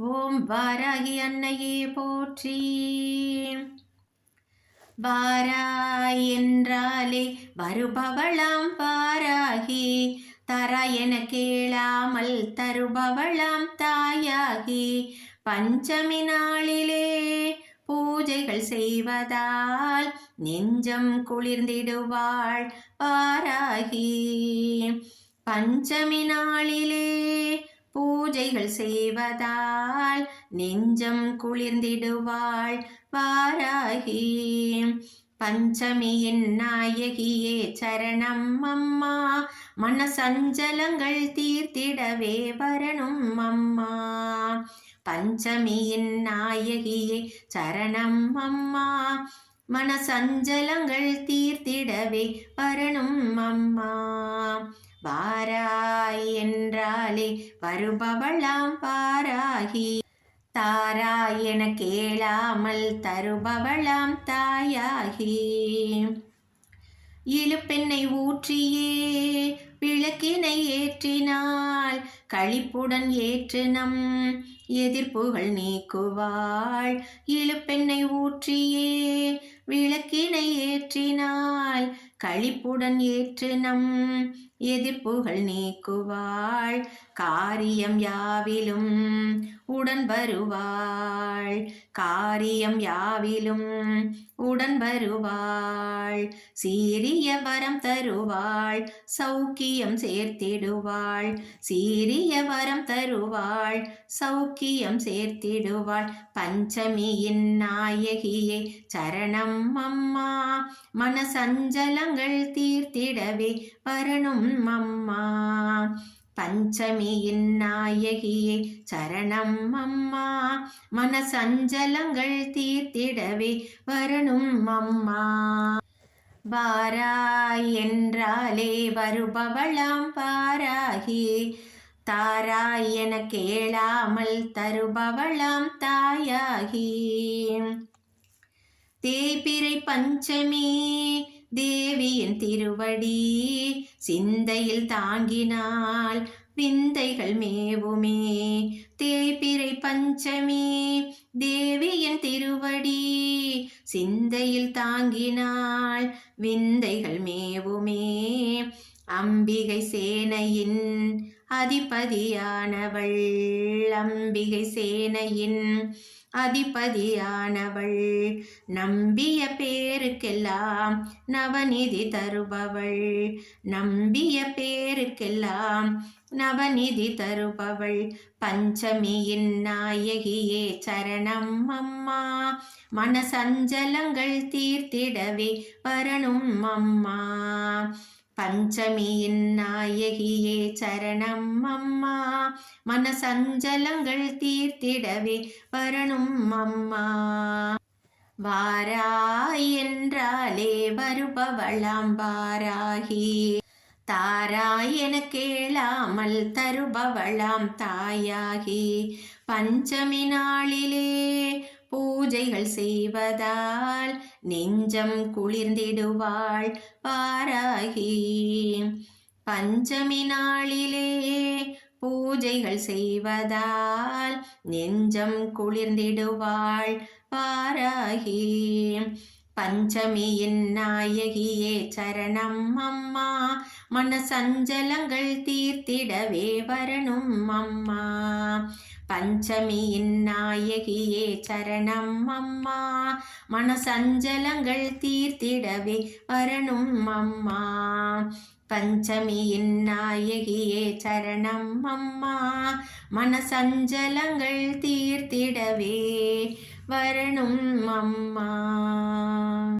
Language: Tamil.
ஓம் வாராகி அன்னையே போற்றி. வாராய் என்றாலே வருபவளாம் வாராகி. தரா என கேளாமல் தருபவளாம் தாயாகி. பஞ்சமி நாளிலே பூஜைகள் செய்வதால் நெஞ்சம் குளிர்ந்திடுவாள் வாராகி. பஞ்சமி நாளிலே பூஜைகள் செய்வதால் நெஞ்சம் குளிர்ந்திடுவாள் வாராகி. பஞ்சமியின் நாயகியே சரணம் அம்மா. மனசஞ்சலங்கள் தீர்த்திடவே வரணும் அம்மா. பஞ்சமியின் நாயகியே சரணம் அம்மா. மனசஞ்சலங்கள் தீர்த்திடவே வரணும் அம்மா. வாராய் என்றாலே வருபவளாம் பாராகி தாராய் என கேளாமல் தருபவளாம் தாயாகி. இழுப்பெண்ணை ஊற்றியே விளக்கினை ஏற்றினாள் களிப்புடன் ஏற்றினம் எதிர்ப்புகள் நீக்குவாள். இழுப்பெண்ணை ஊற்றியே விளக்கினை ஏற்றினாள் களிப்புடன் ஏற்று நம் எதிர்ப்புகள் நீக்குவாள். காரியம் யாவிலும் உடன் வருவாள். காரியம் யாவிலும் உடன் வருவாள். சீரிய வரம் தருவாள் சௌக்கியம் சேர்த்திடுவாள். சீரிய வரம் தருவாள் சௌக்கியம் சேர்த்திடுவாள். பஞ்சமியின் நாயகியே சரணம் அம்மா மனசஞ்சலங்கள் தீர்த்திடவே வரணும் அம்மா. பஞ்சமியின் நாயகியே சரணம் அம்மா. மனசஞ்சலங்கள் தீர்த்திடவே வரணும் அம்மா. பாராய் என்றாலே வருபவளாம் பாராகி தாராய் என கேளாமல் தருபவளாம் தாயாகி. தேய்பிரை பஞ்சமி. தேவியின் திருவடி சிந்தையில் தாங்கினால் விந்தைகள் மேவுமே. தேய்பிரை பஞ்சமி. தேவியின் திருவடி சிந்தையில் தாங்கினால் விந்தைகள் மேவுமே. அம்பிகை சேனையின் அதிபதியானவள் அம்பிகை சேனையின் அதிபதியானவள். நம்பிய பேருக்கெல்லாம் நவநிதி தருபவள். நம்பிய பேருக்கெல்லாம் நவநிதி தருபவள். பஞ்சமியின் நாயகியே சரணம் அம்மா. மனசஞ்சலங்கள் தீர்த்திடவே வரணும் அம்மா. பஞ்சமியின் நாயகியே சரணம் அம்மா. மனசஞ்சலங்கள் தீர்த்திடவே வரணும் அம்மா. வாராய் என்றாலே வருபவளாம் வாராகி. தாராய் என கேளாமல் தருபவளாம் தாயாகி. பஞ்சமி நாளிலே பூஜைகள் செய்வதால் நெஞ்சம் குளிர்ந்திடுவாள் பாராகி. பஞ்சமி நாளிலே பூஜைகள் செய்வதால் நெஞ்சம் குளிர்ந்திடுவாள் பாராகி. பஞ்சமியின் நாயகியே சரணம் அம்மா. மன சஞ்சலங்கள் தீர்த்திடவே வரணும் அம்மா. பஞ்சமியின் நாயகியே சரணம் அம்மா. மனசஞ்சலங்கள் தீர்த்திடவே வரணும் அம்மா. பஞ்சமியின் நாயகியே சரணம் அம்மா. மனசஞ்சலங்கள் தீர்த்திடவே வரணும் அம்மா.